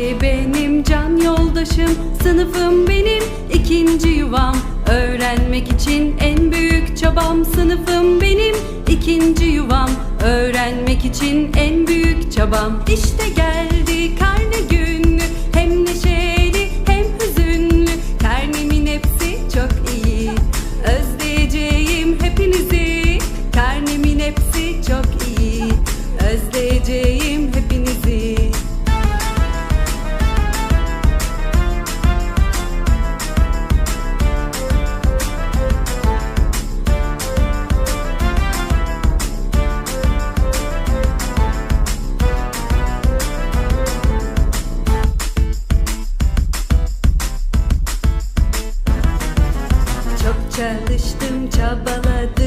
Benim can yoldaşım. Sınıfım benim ikinci yuvam. Öğrenmek için en büyük çabam. Sınıfım benim ikinci yuvam. Öğrenmek için en büyük çabam. İşte geldi karne günü. Hem neşeli hem hüzünlü. Karnemin hepsi çok iyi. Özleyeceğim hepinizi. Karnemin hepsi çok iyi çalıştım çabaladım